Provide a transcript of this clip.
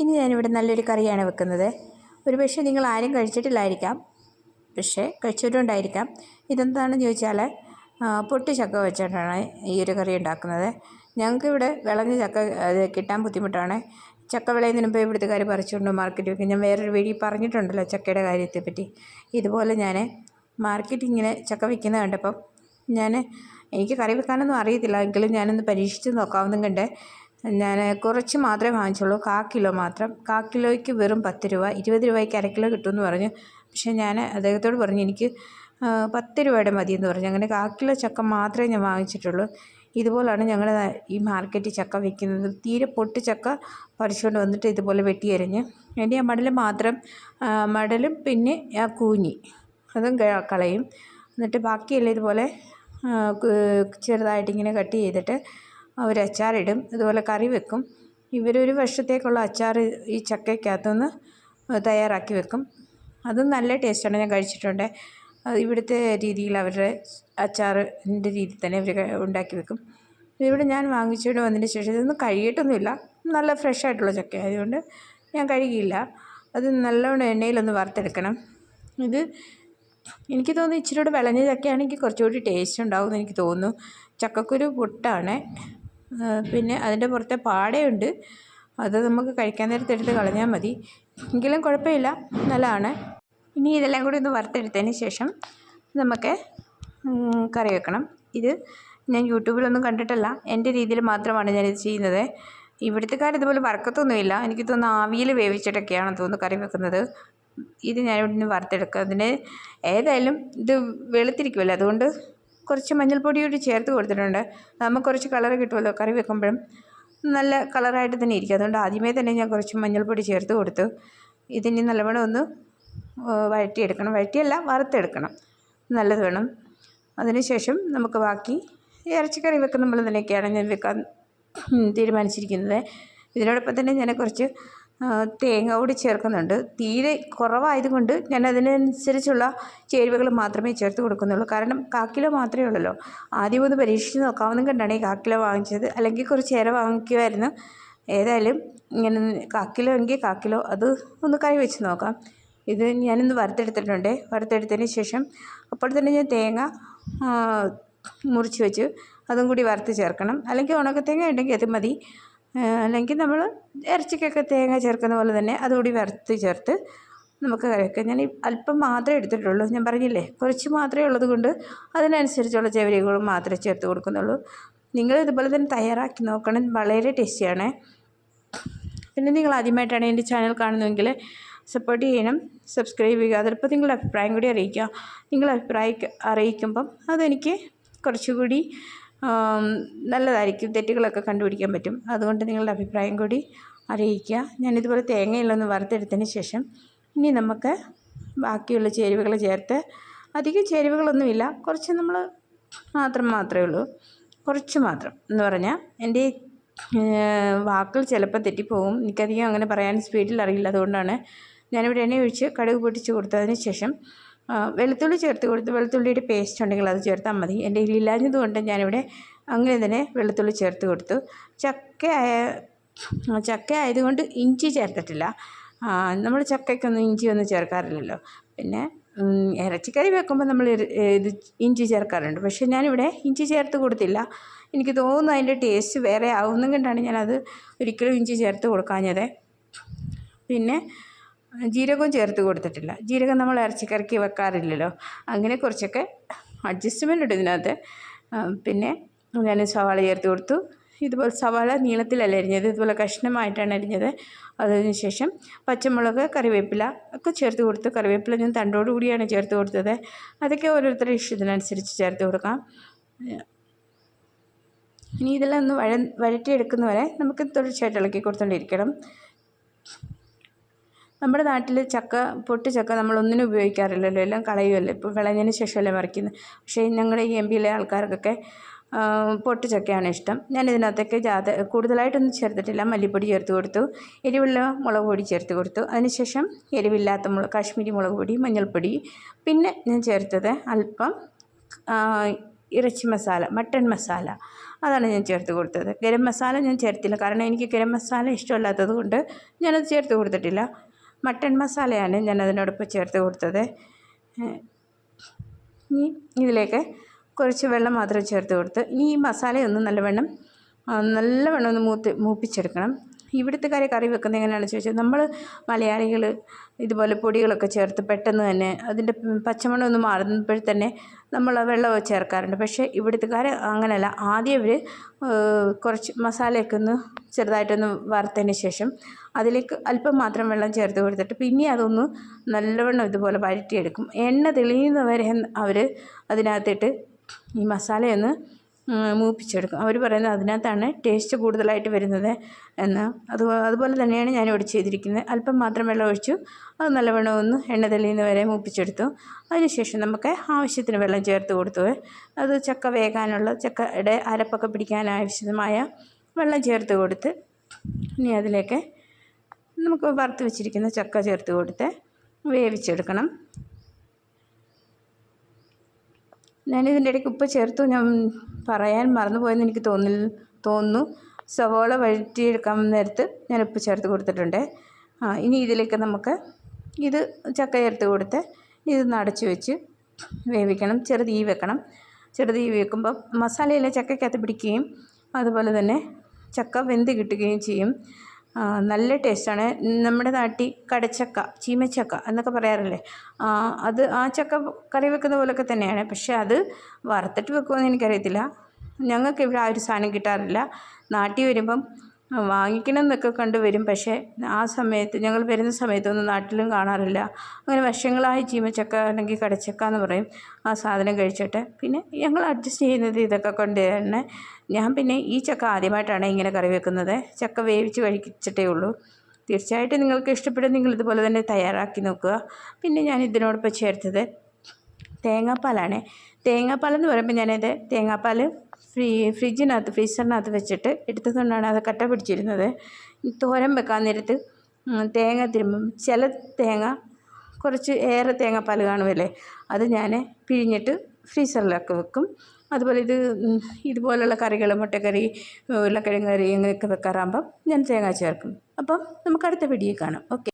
ഇനി ഞാനിവിടെ നല്ലൊരു കറിയാണ് വെക്കുന്നത്. ഒരു പക്ഷേ നിങ്ങൾ ആരും കഴിച്ചിട്ടില്ലായിരിക്കാം. പക്ഷേ കഴിച്ചിട്ടുണ്ടായിരിക്കാം ഇതെന്താണെന്ന് ചോദിച്ചാൽ പൊട്ടി ചക്ക വെച്ചിട്ടാണ് ഈ ഒരു കറി ഉണ്ടാക്കുന്നത്. ഞങ്ങൾക്കിവിടെ വിളഞ്ഞ ചക്ക കിട്ടാൻ ബുദ്ധിമുട്ടാണ്. ചക്ക വിളയുന്നതിന് മുമ്പ് കാര്യം പറിച്ചുകൊണ്ട് മാർക്കറ്റിൽ വെക്കും ഞാൻ വേറൊരു വീഡിയോ പറഞ്ഞിട്ടുണ്ടല്ലോ ചക്കയുടെ കാര്യത്തെ പറ്റി ഇതുപോലെ ഞാൻ മാർക്കറ്റിൽ ഇങ്ങനെ ചക്ക വിൽക്കുന്നത് കണ്ടപ്പം ഞാൻ എനിക്ക് കറി വെക്കാനൊന്നും അറിയത്തില്ല. എങ്കിലും ഞാനൊന്ന് പരീക്ഷിച്ച് നോക്കാവുന്നതും കണ്ട് ഞാൻ കുറച്ച് മാത്രമേ വാങ്ങിച്ചുള്ളൂ. കാ കിലോ മാത്രം. കാ കിലോയ്ക്ക് വെറും പത്ത് രൂപ. ഇരുപത് രൂപയ്ക്ക് അര കിലോ കിട്ടുമെന്ന് പറഞ്ഞു. പക്ഷേ ഞാൻ അദ്ദേഹത്തോട് പറഞ്ഞു എനിക്ക് പത്ത് രൂപയുടെ മതിയെന്ന് പറഞ്ഞു. അങ്ങനെ കാ കിലോ ചക്ക മാത്രമേ ഞാൻ വാങ്ങിച്ചിട്ടുള്ളൂ. ഇതുപോലാണ് ഞങ്ങൾ ഈ മാർക്കറ്റിൽ ചക്ക വിൽക്കുന്നത് തീരെ പൊട്ടി ചക്ക പറിച്ചുകൊണ്ട് വന്നിട്ട് ഇതുപോലെ വെട്ടിയരിഞ്ഞ് എന്റെ ആ മടൽ മാത്രം മടലും പിന്നെ ആ കൂഞ്ഞി. അതും കളയും. എന്നിട്ട് ബാക്കിയെല്ലാം ഇതുപോലെ ചെറുതായിട്ട് ഇങ്ങനെ കട്ട് ചെയ്തിട്ട് ഒരു അച്ചാറിടും അതുപോലെ കറി വെക്കും. ഇവരൊരു വർഷത്തേക്കുള്ള അച്ചാർ ഈ ചക്കയ്ക്കകത്തുനിന്ന് തയ്യാറാക്കി വെക്കും. അതും നല്ല ടേസ്റ്റാണ്. ഞാൻ കഴിച്ചിട്ടുണ്ട്. ഇവിടുത്തെ രീതിയിൽ അവരുടെ അച്ചാറിന്റെ രീതി തന്നെ അവർ ഉണ്ടാക്കി വെക്കും. ഇവിടെ ഞാൻ വാങ്ങിച്ചുകൊണ്ട് വന്നതിന് ശേഷം ഇതൊന്നും കഴുകിയിട്ടൊന്നുമില്ല നല്ല ഫ്രഷ് ആയിട്ടുള്ള ചക്ക ആയതുകൊണ്ട് ഞാൻ കഴുകിയില്ല അത് നല്ലവണ്ണം എണ്ണയിലൊന്ന് വറുത്തെടുക്കണം. ഇത് എനിക്ക് തോന്നുന്നു ഇച്ചിരി കൂടെ വിളഞ്ഞ ചക്കയാണെങ്കിൽ കുറച്ചുകൂടി ടേസ്റ്റ് ഉണ്ടാവും എന്ന് എനിക്ക് തോന്നുന്നു. ചക്കക്കുരു പൊട്ടാണ്. പിന്നെ അതിന്റെ പുറത്തെ പാടയുണ്ട്. അത് നമുക്ക് കഴിക്കാൻ നേരത്തെ എടുത്ത് കളഞ്ഞാൽ മതി. എങ്കിലും കുഴപ്പമില്ല. നല്ലതാണ്. ഇനി ഇതെല്ലാം കൂടി ഒന്ന് വറുത്തെടുത്തതിന് ശേഷം നമുക്ക് കറി വെക്കണം. ഇത് ഞാൻ യൂട്യൂബിലൊന്നും കണ്ടിട്ടല്ല. എന്റെ രീതിയിൽ മാത്രമാണ് ഞാനിത് ചെയ്യുന്നത്. ഇവിടുത്തെക്കാർ ഇതുപോലെ വറക്കത്തൊന്നുമില്ല. എനിക്ക് തോന്നുന്നു ആവിയിൽ വേവിച്ചിട്ടൊക്കെയാണ് തോന്നുന്നു കറി വെക്കുന്നത്. ഇത് ഞാൻ ഇവിടുന്ന് വറുത്തെടുക്കുക. അതിന് ഏതായാലും ഇത് വെളുത്തിരിക്കുമല്ലോ. അതുകൊണ്ട് കുറച്ച് മഞ്ഞൾപ്പൊടി കൂടി ചേർത്ത് കൊടുത്തിട്ടുണ്ട്. നമുക്ക് കുറച്ച് കളർ കിട്ടുമല്ലോ കറി വെക്കുമ്പോഴും. നല്ല കളറായിട്ട് തന്നെ ഇരിക്കും. അതുകൊണ്ട് ആദ്യമേ തന്നെ ഞാൻ കുറച്ച് മഞ്ഞൾപ്പൊടി ചേർത്ത് കൊടുത്തു. ഇതിനി നല്ലവണ്ണം ഒന്ന് വഴറ്റിയെടുക്കണം. വഴറ്റിയല്ല വറുത്തെടുക്കണം. നല്ലത് വേണം. അതിനുശേഷം നമുക്ക് ബാക്കി ഇറച്ചിക്കറി വെക്കുന്ന പോലെ തന്നെയൊക്കെയാണ് ഞാൻ വെക്കാൻ തീരുമാനിച്ചിരിക്കുന്നത്. ഇതിനോടൊപ്പം തന്നെ ഞാൻ കുറച്ച് തേങ്ങ കൂടി ചേർക്കുന്നുണ്ട്. തീരെ കുറവായതുകൊണ്ട് ഞാൻ അതിനനുസരിച്ചുള്ള ചേരുവകൾ മാത്രമേ ചേർത്ത് കൊടുക്കുന്നുള്ളൂ. കാരണം കാക്കിലോ മാത്രമേ ഉള്ളല്ലോ. ആദ്യം ഒന്ന് പരീക്ഷിച്ച് നോക്കാമെന്നും കണ്ടാണ് ഈ കാക്കിലോ വാങ്ങിച്ചത്. അല്ലെങ്കിൽ കുറച്ച് ഏറെ വാങ്ങിക്കുമായിരുന്നു. ഏതായാലും ഇങ്ങനെ കാക്കിലോ എങ്കിൽ കാക്കിലോ അത് ഒന്ന് കൈ വെച്ച് നോക്കാം. ഇത് ഞാനിന്ന് വറുത്തെടുത്തിട്ടുണ്ട്. വറുത്തെടുത്തതിന് ശേഷം അപ്പോൾ തന്നെ ഞാൻ തേങ്ങ മുറിച്ച് വെച്ച് അതും കൂടി വറുത്ത് ചേർക്കണം. അല്ലെങ്കിൽ ഉണക്കത്തേങ്ങ ഉണ്ടെങ്കിൽ അത് മതി. അല്ലെങ്കിൽ നമ്മൾ ഇറച്ചിക്കൊക്കെ തേങ്ങ ചേർക്കുന്ന പോലെ തന്നെ അതുകൂടി വറുത്ത് ചേർത്ത് നമുക്ക് കഴിക്കാം. ഞാൻ അല്പം മാത്രമേ എടുത്തിട്ടുള്ളൂ. ഞാൻ പറഞ്ഞില്ലേ കുറച്ച് മാത്രമേ ഉള്ളത് കൊണ്ട് അതിനനുസരിച്ചുള്ള ചേരുവകളും മാത്രമേ ചേർത്ത് കൊടുക്കുന്നുള്ളൂ. നിങ്ങൾ ഇതുപോലെ തന്നെ തയ്യാറാക്കി നോക്കണം. വളരെ ടേസ്റ്റിയാണ്. പിന്നെ നിങ്ങൾ ആദ്യമായിട്ടാണ് എന്റെ ചാനൽ കാണുന്നതെങ്കിൽ സപ്പോർട്ട് ചെയ്യണം സബ്സ്ക്രൈബ് ചെയ്യുക. അതിപ്പോൾ നിങ്ങളുടെ അഭിപ്രായം കൂടി അറിയിക്കുക. നിങ്ങളുടെ അഭിപ്രായം അറിയിക്കുമ്പം അതെനിക്ക് കുറച്ചുകൂടി നല്ലതായിരിക്കും. തെറ്റുകളൊക്കെ കണ്ടുപിടിക്കാൻ പറ്റും. അതുകൊണ്ട് നിങ്ങളുടെ അഭിപ്രായം കൂടി അറിയിക്കുക. ഞാനിതുപോലെ തേങ്ങയിലൊന്ന് വറുത്തെടുത്തതിന് ശേഷം ഇനി നമുക്ക് ബാക്കിയുള്ള ചേരുവകൾ ചേർത്ത് അധികം ചേരുവകളൊന്നുമില്ല. കുറച്ച് നമ്മൾ മാത്രം മാത്രമേ ഉള്ളൂ. കുറച്ച് മാത്രം എന്ന് പറഞ്ഞാൽ എന്റെ വാക്കുകൾ ചിലപ്പോൾ തെറ്റിപ്പോകും എനിക്കധികം അങ്ങനെ പറയാൻ സ്പീഡിൽ അറിയില്ല. അതുകൊണ്ടാണ് ഞാനിവിടെ എണ്ണ ഒഴിച്ച് കടുക് പൊട്ടിച്ച് കൊടുത്തതിന് ശേഷം വെളുത്തുള്ളി ചേർത്ത് കൊടുത്ത് വെളുത്തുള്ളിയുടെ പേസ്റ്റ് ഉണ്ടെങ്കിൽ അത് ചേർത്താൽ മതി. എന്റെ ഇല്ലാഞ്ഞത് കൊണ്ട് ഞാനിവിടെ അങ്ങനെ തന്നെ വെളുത്തുള്ളി ചേർത്ത് കൊടുത്തു. ചക്ക ചക്ക ആയതുകൊണ്ട് ഇഞ്ചി ചേർത്തിട്ടില്ല. നമ്മൾ ചക്കയ്ക്കൊന്നും ഇഞ്ചി ഒന്നും ചേർക്കാറില്ലല്ലോ. പിന്നെ ഇറച്ചിക്കറി വെക്കുമ്പോൾ നമ്മൾ ഇത് ഇഞ്ചി ചേർക്കാറുണ്ട്. പക്ഷേ ഞാനിവിടെ ഇഞ്ചി ചേർത്ത് കൊടുത്തില്ല. എനിക്ക് തോന്നുന്നു അതിന്റെ ടേസ്റ്റ് വേറെ ആവുന്നും കൊണ്ടാണ് ഞാനത് ഒരിക്കലും ഇഞ്ചി ചേർത്ത് കൊടുക്കാഞ്ഞത്. പിന്നെ ജീരകവും ചേർത്ത് കൊടുത്തിട്ടില്ല. ജീരകം നമ്മൾ ഇറച്ചിക്കറിക്ക് വെക്കാറില്ലല്ലോ. അങ്ങനെ കുറച്ചൊക്കെ അഡ്ജസ്റ്റ്മെന്റ് ഉണ്ട് ഇതിനകത്ത്. പിന്നെ ഞാൻ സവാള ചേർത്ത് കൊടുത്തു. ഇതുപോലെ സവാള നീളത്തിലല്ല അരിഞ്ഞത് ഇതുപോലെ കഷ്ണമായിട്ടാണ് അരിഞ്ഞത്. അതിന് ശേഷം പച്ചമുളക് കറിവേപ്പില ഒക്കെ ചേർത്ത് കൊടുത്തു. കറിവേപ്പില ഞാൻ തണ്ടോട് കൂടിയാണ് ചേർത്ത് കൊടുത്തത്. അതൊക്കെ ഓരോരുത്തരുടെ ഇഷ്ടത്തിനനുസരിച്ച് ചേർത്ത് കൊടുക്കാം. ഇനി ഇതെല്ലാം ഒന്ന് വഴ വഴറ്റിയെടുക്കുന്നവരെ നമുക്ക് തുടർച്ചയായിട്ട് ഇളക്കി കൊടുത്തുകൊണ്ടിരിക്കണം നമ്മുടെ നാട്ടിൽ ചക്ക പൊട്ടി ചക്ക നമ്മൾ ഒന്നിനും ഉപയോഗിക്കാറില്ലല്ലോ. എല്ലാം കളയുമല്ലോ ഇപ്പോൾ വിളഞ്ഞതിന് ശേഷമല്ലേ മറിക്കുന്നത് പക്ഷേ ഞങ്ങളുടെ ഈ എം പിയിലെ ആൾക്കാർക്കൊക്കെ പൊട്ടി ചക്കയാണ് ഇഷ്ടം. ഞാൻ ഇതിനകത്തേക്ക് ജാത കൂടുതലായിട്ടൊന്നും ചേർത്തിട്ടില്ല. മല്ലിപ്പൊടി ചേർത്ത് കൊടുത്തു. എരിവുള്ള മുളക് പൊടി ചേർത്ത് കൊടുത്തു. അതിനുശേഷം എരിവില്ലാത്ത മുളക് കാശ്മീരി മുളക് പൊടി മഞ്ഞൾപ്പൊടി. പിന്നെ ഞാൻ ചേർത്തത് അല്പം ഇറച്ചി മസാല മട്ടൺ മസാല. അതാണ് ഞാൻ ചേർത്ത് കൊടുത്തത്. ഗരം മസാല ഞാൻ ചേർത്തില്ല. കാരണം എനിക്ക് ഗരം മസാല ഇഷ്ടമല്ലാത്തത് കൊണ്ട് ഞാനത് ചേർത്ത് കൊടുത്തിട്ടില്ല. മട്ടൺ മസാലയാണ് ഞാൻ അതിനോടൊപ്പം ചേർത്ത് കൊടുത്തത്. ഇനി ഇതിലേക്ക് കുറച്ച് വെള്ളം മാത്രം ചേർത്ത് കൊടുത്ത് ഇനി ഈ മസാലയൊന്ന് നല്ലവണ്ണം നല്ലവണ്ണം ഒന്ന് മൂത്ത് മൂപ്പിച്ചെടുക്കണം. ഇവിടുത്തെ കാര്യം കറി വെക്കുന്നത് എങ്ങനെയാണെന്ന് ചോദിച്ചാൽ നമ്മൾ മലയാളികൾ ഇതുപോലെ പൊടികളൊക്കെ ചേർത്ത് പെട്ടെന്ന് തന്നെ അതിന്റെ പച്ചമണം ഒന്ന് മാറുമ്പോൾ തന്നെ നമ്മൾ വെള്ളം ചേർക്കാറുണ്ട്. പക്ഷേ ഇവിടുത്തുകാർ അങ്ങനെയല്ല. ആദ്യം ഇവർ കുറച്ച് മസാലയൊക്കെ ഒന്ന് ചെറുതായിട്ടൊന്ന് വറുത്തതിന് ശേഷം അതിലേക്ക് അല്പം മാത്രം വെള്ളം ചേർത്ത് കൊടുത്തിട്ട് പിന്നെ അതൊന്ന് നല്ലവണ്ണം ഇതുപോലെ വഴറ്റിയെടുക്കും. എണ്ണ തെളിയുന്നവരെ അവർ അതിനകത്തിട്ട് ഈ മസാലയൊന്ന് മൂപ്പിച്ചെടുക്കും. അവർ പറയുന്നത് അതിനകത്താണ് ടേസ്റ്റ് കൂടുതലായിട്ട് വരുന്നത് എന്ന്. അത് അതുപോലെ തന്നെയാണ് ഞാൻ ഞാനിവിടെ ചെയ്തിരിക്കുന്നത്. അല്പം മാത്രം വെള്ളം ഒഴിച്ചു. അത് നല്ലവണ്ണം ഒന്ന് എണ്ണ തെളിയുന്ന വരെ മൂപ്പിച്ചെടുത്തു. അതിനുശേഷം നമുക്ക് ആവശ്യത്തിന് വെള്ളം ചേർത്ത് കൊടുത്തു. അത് ചക്ക വേകാനുള്ള ചക്കയുടെ അരപ്പൊക്കെ പിടിക്കാൻ ആവശ്യമായ വെള്ളം ചേർത്ത് കൊടുത്ത് ഇനി അതിലേക്ക് നമുക്ക് വറുത്ത് വെച്ചിരിക്കുന്ന ചക്ക ചേർത്ത് കൊടുത്ത് വേവിച്ചെടുക്കണം. ഞാനിതിന്റെ ഇടയ്ക്ക് ഉപ്പ് ചേർത്തു. ഞാൻ പറയാൻ മറന്നുപോയെന്ന് എനിക്ക് തോന്നി തോന്നുന്നു. സവോള വഴറ്റിയെടുക്കാൻ നേരത്ത് ഞാൻ ഉപ്പ് ചേർത്ത് കൊടുത്തിട്ടുണ്ട്. ആ ഇനി ഇതിലേക്ക് നമുക്ക് ഇത് ചക്ക ചേർത്ത് കൊടുത്ത് ഇത് അടച്ചു വെച്ച് വേവിക്കണം. ചെറുതീ വെക്കണം. ചെറുതീ വെക്കുമ്പോൾ മസാലയിലെ ചക്കയ്ക്കകത്ത് പിടിക്കുകയും അതുപോലെ തന്നെ ചക്ക വെന്ത് കിട്ടുകയും ചെയ്യും. നല്ല ടേസ്റ്റാണ്. നമ്മുടെ നാട്ടിൽ കടച്ചക്ക ചീമച്ചക്ക എന്നൊക്കെ പറയാറില്ലേ? അത് ആ ചക്ക കറി വെക്കുന്ന പോലൊക്കെ തന്നെയാണ്. പക്ഷേ അത് വറുത്തിട്ട് വെക്കുമോ എന്ന് എനിക്കറിയത്തില്ല. ഞങ്ങൾക്ക് ഇവിടെ ആ ഒരു സാധനം കിട്ടാറില്ല. നാട്ടിൽ വരുമ്പം വാങ്ങിക്കണം എന്നൊക്കെ കണ്ട് വരും. പക്ഷേ ആ സമയത്ത് ഞങ്ങൾ വരുന്ന സമയത്തൊന്നും നാട്ടിലും കാണാറില്ല. അങ്ങനെ വർഷങ്ങളായി ചീമച്ചക്ക അല്ലെങ്കിൽ കടച്ചക്ക എന്ന് പറയും. ആ സാധനം കഴിച്ചിട്ട് പിന്നെ ഞങ്ങൾ അഡ്ജസ്റ്റ് ചെയ്യുന്നത് ഇതൊക്കെ കൊണ്ട് തന്നെ ഞാൻ പിന്നെ ഈ ചക്ക ആദ്യമായിട്ടാണ് ഇങ്ങനെ കറി വെക്കുന്നത്. ചക്ക വേവിച്ച് കഴിച്ചിട്ടേ ഉള്ളൂ. തീർച്ചയായിട്ടും നിങ്ങൾക്ക് ഇഷ്ടപ്പെടും. നിങ്ങൾ ഇതുപോലെ തന്നെ തയ്യാറാക്കി നോക്കുക. പിന്നെ ഞാൻ ഇതിനോടൊപ്പം ചേർത്തത് തേങ്ങാപ്പാലാണ്. തേങ്ങാപ്പാലെന്ന് പറയുമ്പോൾ ഞാനത് തേങ്ങാപ്പാൽ ഫ്രിഡ്ജിനകത്ത് ഫ്രീസറിനകത്ത് വെച്ചിട്ട് എടുത്തതുകൊണ്ടാണ് അത് കട്ട പിടിച്ചിരുന്നത്. തോരൻ വെക്കാൻ നേരത്ത് തേങ്ങ തിരുമ്പും. ചില തേങ്ങ കുറച്ച് ഏറെ തേങ്ങ തേങ്ങാപ്പാൽ കാണുമല്ലേ അത് ഞാൻ പിഴിഞ്ഞിട്ട് ഫ്രീസറിലൊക്കെ വെക്കും. അതുപോലെ ഇത് ഇതുപോലുള്ള കറികൾ മുട്ടക്കറി ഉരുളക്കിഴങ്ങ് കറി അങ്ങനെയൊക്കെ വെക്കാറാകുമ്പം ഞാൻ തേങ്ങ ചേർക്കും. അപ്പം നമുക്ക് അടുത്ത വീഡിയോ കാണാം. ഓക്കെ.